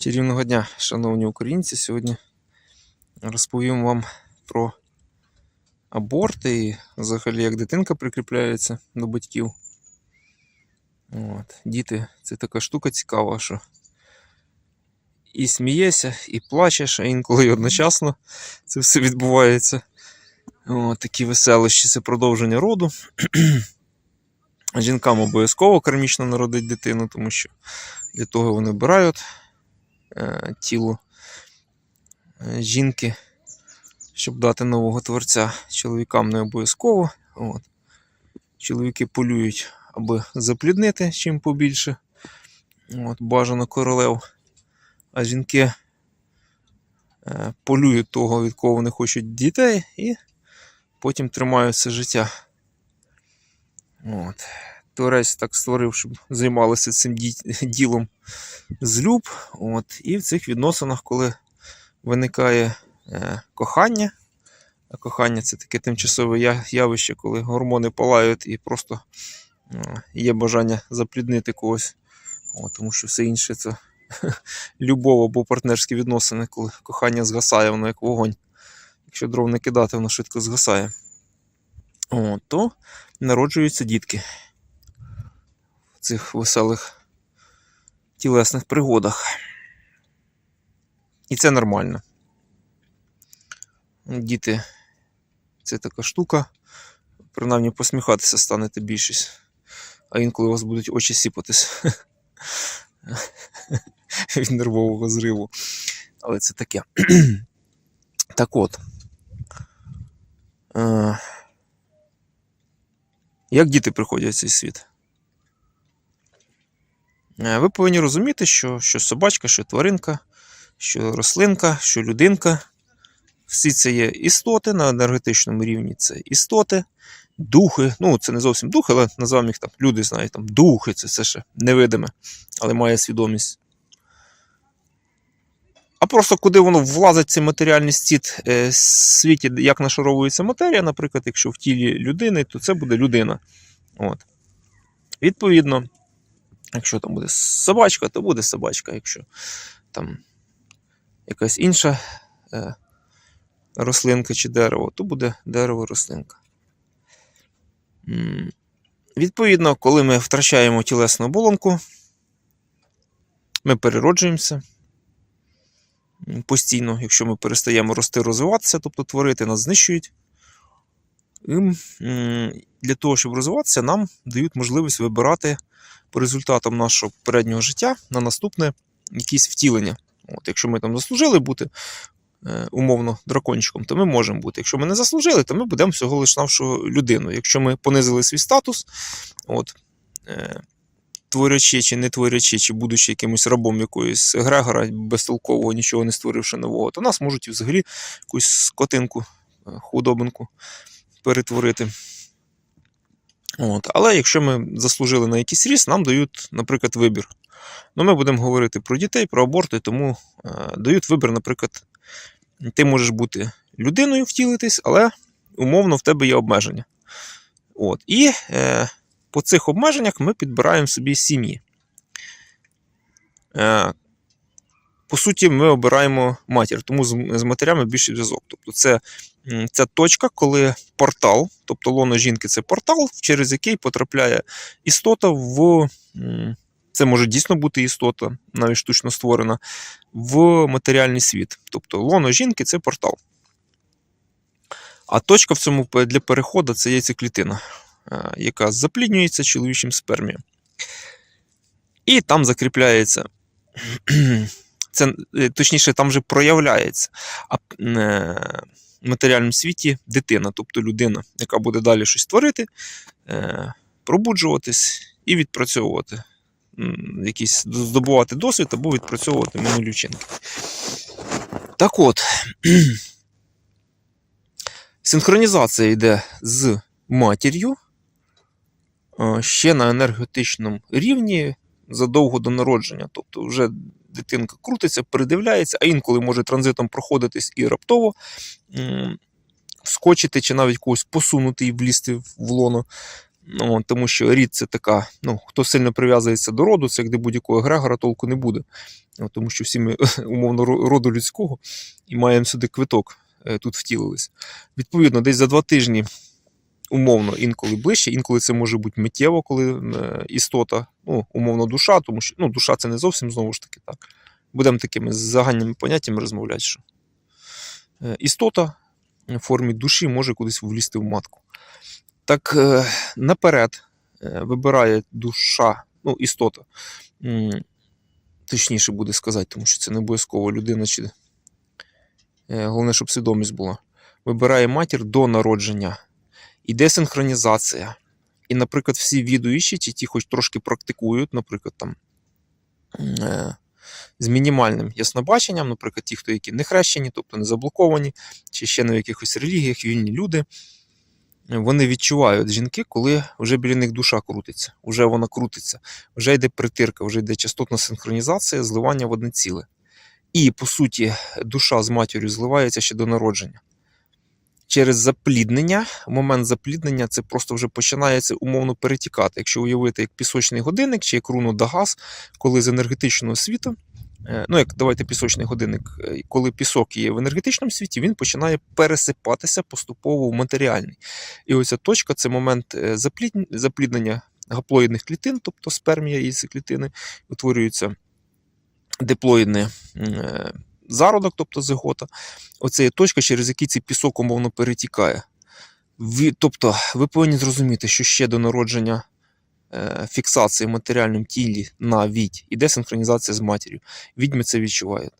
Чарівного дня, шановні українці. Сьогодні розповім вам про аборти і взагалі як дитинка прикріпляється до батьків. От. Діти це така штука цікава, що і смієшся, і плачеш, а інколи і одночасно це все відбувається. От, такі веселощі це продовження роду. Жінкам обов'язково кармічно народить дитину, тому що для того вони вбирають е, тіло е, жінки, щоб дати нового творця. Чоловікам не обов'язково. От. Чоловіки полюють, аби запліднити чим побільше. От, бажано королев. А жінки е, полюють того, від кого вони хочуть дітей, і потім тримають це життя. От. Творець так створив, щоб займалися цим ділом з люб. От. І в цих відносинах, коли виникає е, кохання, а кохання це таке тимчасове явище, коли гормони палають і просто е, є бажання запліднити когось. От, тому що все інше це любов або партнерські відносини, коли кохання згасає, воно як вогонь. Якщо дров не кидати, воно швидко згасає. От, то народжуються дітки цих веселих тілесних пригодах. І це нормально. Діти це така штука. Принаймні посміхатися станете більшість. А інколи у вас будуть очі сіпатись від нервового зриву. Але це таке. так от. Е, як діти приходять в цей світ? Е, Ви повинні розуміти, що, що собачка, що тваринка, що рослинка, що людинка. Всі це є істоти на енергетичному рівні. Це істоти, духи. Ну, це не зовсім духи, але називаємо їх там люди знають, там духи, це все ще невидиме, але має свідомість. А просто куди воно влазить цей матеріальний стіт е, в світі, як нашаровується матерія, наприклад, якщо в тілі людини, то це буде людина. От. Відповідно, якщо там буде собачка, то буде собачка. Якщо там якась інша е, рослинка чи дерево, то буде дерево-рослинка. Відповідно, коли ми втрачаємо тілесну оболонку, ми перероджуємося постійно, якщо ми перестаємо рости, розвиватися, тобто творити, нас знищують. І, для того, щоб розвиватися, нам дають можливість вибирати по результатам нашого попереднього життя на наступне якісь втілення. От, якщо ми там заслужили бути е, умовно дракончиком, то ми можемо бути. Якщо ми не заслужили, то ми будемо всього лиш навшого людину. Якщо ми понизили свій статус, от, е, творячи чи не творячи, чи будучи якимось рабом якоїсь егрегора, безтолкового, нічого не створивши нового, то нас можуть взагалі якусь скотинку, е, худобинку перетворити. От. Але якщо ми заслужили на якийсь ріст, нам дають, наприклад, вибір. Ну, ми будемо говорити про дітей, про аборти, тому е, дають вибір, наприклад, ти можеш бути людиною втілитись, але умовно в тебе є обмеження. От. І е, по цих обмеженнях ми підбираємо собі сім'ї. Е, по суті, ми обираємо матір, тому з, матерями більший зв'язок. Тобто, це ця точка, коли портал, тобто лоно жінки це портал, через який потрапляє істота в. Це може дійсно бути істота, навіть штучно створена, в матеріальний світ. Тобто лоно жінки це портал. А точка в цьому для переходу це яйцеклітина, е, яка запліднюється чоловічим спермієм. І там закріпляється. Це, е, точніше, там вже проявляється а, е, в матеріальному світі дитина, тобто людина, яка буде далі щось творити, е, пробуджуватись і відпрацьовувати якісь здобувати досвід або відпрацьовувати минулі вчинки. Так от, синхронізація йде з матір'ю ще на енергетичному рівні задовго до народження. Тобто, вже дитинка крутиться, передивляється, а інколи може транзитом проходитись і раптово вскочити, чи навіть когось посунути і влізти в лоно Ну, тому що рід це така, ну, хто сильно прив'язується до роду, це як до будь-якого егрегора толку не буде. Тому що всі ми умовно роду людського і маємо сюди квиток, е, тут втілились. Відповідно, десь за два тижні, умовно, інколи ближче, інколи це може бути миттєво, коли е, істота, ну, умовно, душа, тому що ну, душа це не зовсім знову ж таки так. Будемо такими загальними поняттями розмовляти, що е, істота в формі душі може кудись влізти в матку. Так е, наперед вибирає душа, ну, істота. Точніше буде сказати, тому що це не обов'язково людина чи. Головне, щоб свідомість була. Вибирає матір до народження. Іде синхронізація. І, наприклад, всі відуючі, ті, хоч трошки практикують, наприклад, там. е, З мінімальним яснобаченням, наприклад, ті, хто які не хрещені, тобто не заблоковані, чи ще в якихось релігіях, вільні люди, вони відчувають жінки, коли вже біля них душа крутиться, вже вона крутиться, вже йде притирка, вже йде частотна синхронізація, зливання в одне ціле. І, по суті, душа з матір'ю зливається ще до народження. Через запліднення, момент запліднення це просто вже починається умовно перетікати. Якщо уявити як пісочний годинник чи як руну Дагас, коли з енергетичного світу, е, ну як давайте пісочний годинник, е, коли пісок є в енергетичному світі, він починає пересипатися поступово в матеріальний. І оця точка це момент е, запліднення гаплоїдних клітин, тобто спермія і клітини, утворюється диплоїдний е, зародок, тобто зигота. Оце є точка, через який цей пісок умовно перетікає. Ви, тобто, ви повинні зрозуміти, що ще до народження е, фіксації в матеріальному тілі на відь іде синхронізація з матір'ю. Відьми це відчувають,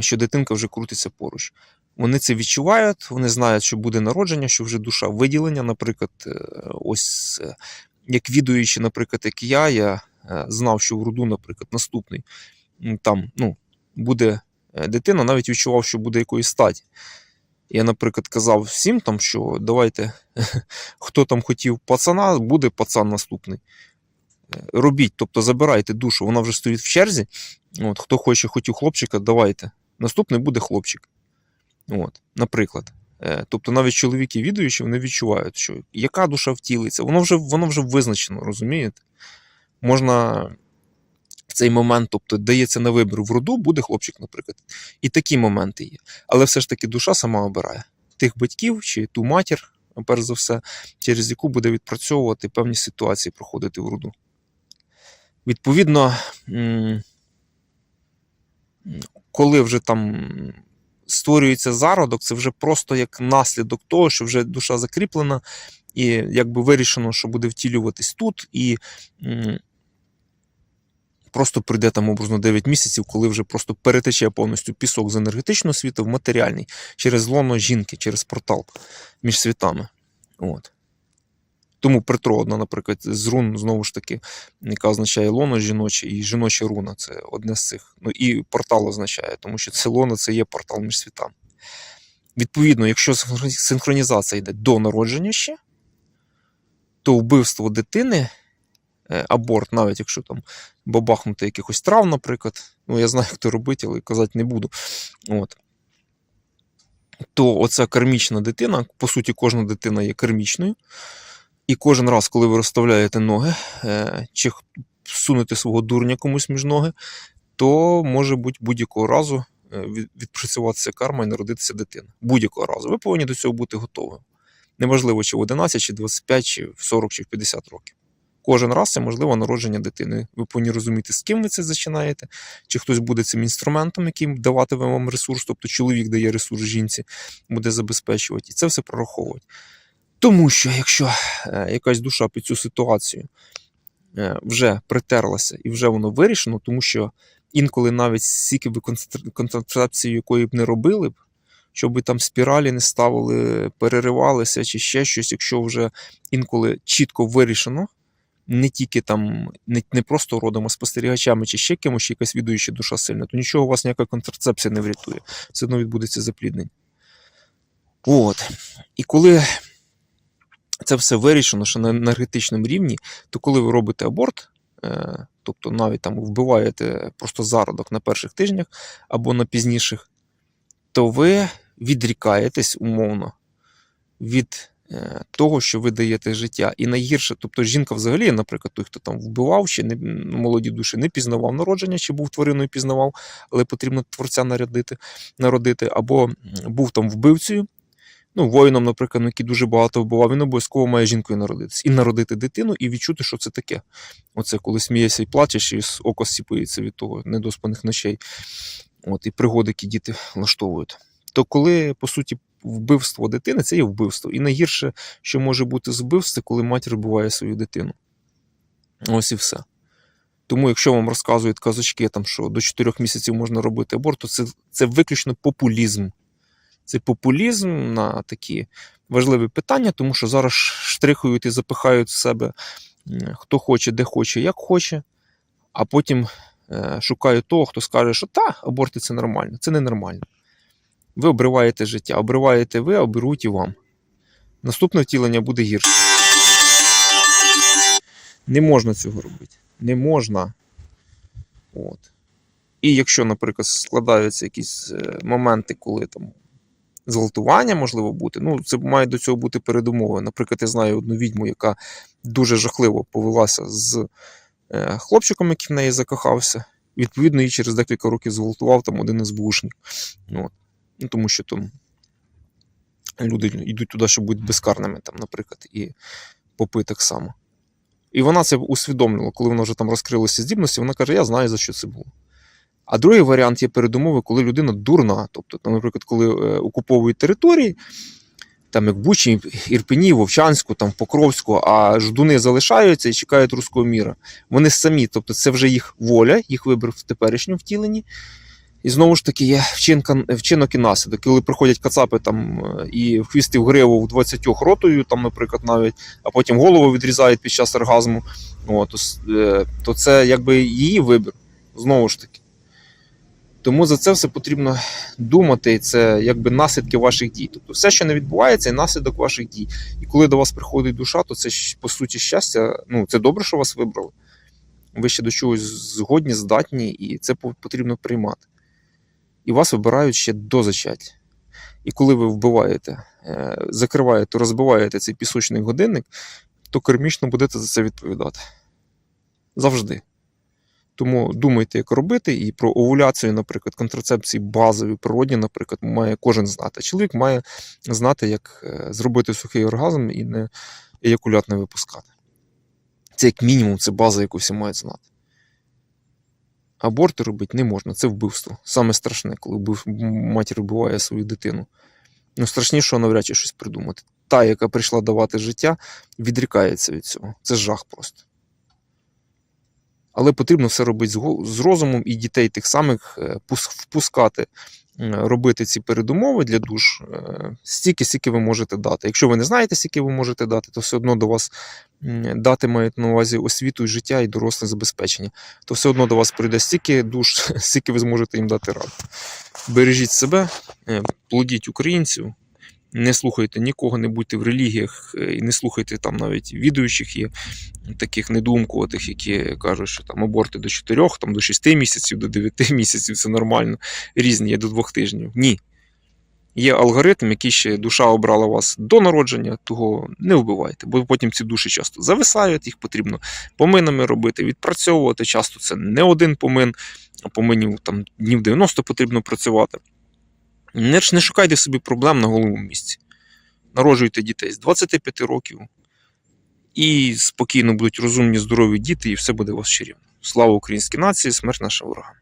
що дитинка вже крутиться поруч. Вони це відчувають, вони знають, що буде народження, що вже душа виділення. Наприклад, е, ось е, як відуючи, наприклад, як я, я е, знав, що в роду, наприклад, наступний там ну, буде дитина, навіть відчував, що буде якоїсь статі. Я, наприклад, казав всім, там, що давайте, хто там хотів пацана, буде пацан наступний. Е, Робіть, тобто забирайте душу, вона вже стоїть в черзі. От, хто хоче, хотів хлопчика, давайте. Наступний буде хлопчик. От, наприклад. Е, Тобто навіть чоловіки відуючі, вони відчувають, що яка душа втілиться, воно вже, воно вже визначено, розумієте? Можна в цей момент, тобто дається на вибір в роду, буде хлопчик, наприклад. І такі моменти є. Але все ж таки душа сама обирає тих батьків чи ту матір, перш за все, через яку буде відпрацьовувати певні ситуації, проходити в роду. Відповідно, коли вже там створюється зародок, це вже просто як наслідок того, що вже душа закріплена, і якби вирішено, що буде втілюватись тут, і просто прийде там образно 9 місяців, коли вже просто перетече повністю пісок з енергетичного світу в матеріальний через лоно жінки, через портал між світами. От. Тому притродна, наприклад, з рун, знову ж таки, яка означає лоно жіноче, і жіноча руна це одне з цих. Ну і портал означає, тому що це лоно це є портал між світами. Відповідно, якщо синхронізація йде до народження ще, то вбивство дитини, аборт, навіть якщо там бабахнути якихось трав, наприклад, ну я знаю, як то робити, але казати не буду. От. То оця кармічна дитина, по суті, кожна дитина є кармічною. І кожен раз, коли ви розставляєте ноги, е, чи сунете свого дурня комусь між ноги, то може бути будь-якого разу е, відпрацюватися карма і народитися дитина. Будь-якого разу. Ви повинні до цього бути готові. Неважливо, чи в 11, чи 25, чи в 40, чи в 50 років. Кожен раз це можливо народження дитини. Ви повинні розуміти, з ким ви це зачинаєте, чи хтось буде цим інструментом, яким даватиме вам ресурс, тобто чоловік дає ресурс жінці, буде забезпечувати. І це все прораховувати. Тому що якщо е, якась душа під цю ситуацію е, вже притерлася і вже воно вирішено, тому що інколи навіть стільки концентр- концентрацію якої б не робили б, щоб там спіралі не ставили, переривалися чи ще щось, якщо вже інколи чітко вирішено, не тільки там, не, не просто родом, спостерігачами чи ще кимось, чи якась відуюча душа сильна, то нічого у вас ніяка контрацепція не врятує. Все одно відбудеться запліднення. От. І коли це все вирішено, що на енергетичному рівні, то коли ви робите аборт, е, тобто навіть там вбиваєте просто зародок на перших тижнях або на пізніших, то ви відрікаєтесь умовно від того, що ви даєте життя. І найгірше, тобто жінка взагалі, наприклад, той, хто там вбивав, чи не молоді душі не пізнавав народження, чи був твариною пізнавав, але потрібно творця народити, народити, або був там вбивцею. Ну, воїном, наприклад, який дуже багато вбивав, він обов'язково має жінкою народитися. І народити дитину, і відчути, що це таке. Оце коли смієшся і плачеш, і око сіпається від того недоспаних ночей. От, і пригоди, які діти влаштовують. То коли, по суті, вбивство дитини, це є вбивство. І найгірше, що може бути з вбивств, коли матір вбиває свою дитину. Ось і все. Тому, якщо вам розказують казочки, там, що до 4 місяців можна робити аборт, то це, це виключно популізм. Це популізм на такі важливі питання, тому що зараз штрихують і запихають в себе хто хоче, де хоче, як хоче, а потім е, шукають того, хто скаже, що та, аборти це нормально. Це ненормально. Ви обриваєте життя, обриваєте ви, оберуть і вам. Наступне втілення буде гірше. Не можна цього робити. Не можна. От. І якщо, наприклад, складаються якісь е, моменти, коли там зґвалтування можливо бути, ну це має до цього бути передумови. Наприклад, я знаю одну відьму, яка дуже жахливо повелася з е, хлопчиком, який в неї закохався. Відповідно, її через декілька років зґвалтував там один із бушників. От. Ну, тому що там люди йдуть туди, щоб бути безкарними, там, наприклад, і попи так само. І вона це усвідомлювала, коли вона вже там розкрилася здібності, вона каже: Я знаю, за що це було. А другий варіант є передумови, коли людина дурна. Тобто, там, наприклад, коли е, окуповують території, там як Бучі, Ірпені, Вовчанську, там Покровську, а ждуни залишаються і чекають руського міра. Вони самі, тобто це вже їх воля, їх вибір в теперішньому втіленні. І знову ж таки є вчинка, вчинок і наслідок. Коли приходять кацапи там е, і в хвіст і в гриву в 20 ротою, там, наприклад, навіть, а потім голову відрізають під час оргазму, о, то, е, то це якби її вибір. Знову ж таки. Тому за це все потрібно думати, і це якби наслідки ваших дій. Тобто все, що не відбувається, є наслідок ваших дій. І коли до вас приходить душа, то це по суті щастя. Ну, це добре, що вас вибрали. Ви ще до чогось згодні, здатні, і це потрібно приймати. І вас вибирають ще до зачаття. І коли ви вбиваєте, е, закриваєте, розбиваєте цей пісочний годинник, то кармічно будете за це відповідати. Завжди. Тому думайте, як робити, і про овуляцію, наприклад, контрацепції базові, природні, наприклад, має кожен знати. Чоловік має знати, як е, зробити сухий оргазм і не еякулят не випускати. Це як мінімум, це база, яку всі мають знати. Аборти робити не можна, це вбивство. Саме страшне, коли матір вбиває свою дитину. Ну, страшнішого навряд чи щось придумати. Та, яка прийшла давати життя, відрікається від цього. Це жах просто. Але потрібно все робити з розумом і дітей тих самих е, впускати, робити ці передумови для душ е, стільки, скільки ви можете дати. Якщо ви не знаєте, скільки ви можете дати, то все одно до вас дати мають на увазі освіту і життя і доросле забезпечення. То все одно до вас прийде стільки душ, скільки ви зможете їм дати раду. Бережіть себе, е, плодіть українців. Не слухайте нікого, не будьте в релігіях, е, і не слухайте там навіть відуючих є таких недумкуватих, які кажуть, що там аборти до 4, там, до 6 місяців, до 9 місяців це нормально. Різні є до 2 тижнів. Ні. Є алгоритм, який ще душа обрала вас до народження, того не вбивайте, бо потім ці душі часто зависають, їх потрібно поминами робити, відпрацьовувати. Часто це не один помин, а поминів там днів 90 потрібно працювати. Не, не шукайте собі проблем на голому місці. Народжуйте дітей з 25 років, і спокійно будуть розумні, здорові діти, і все буде у вас чарівно. Слава українській нації, смерть наша ворогам.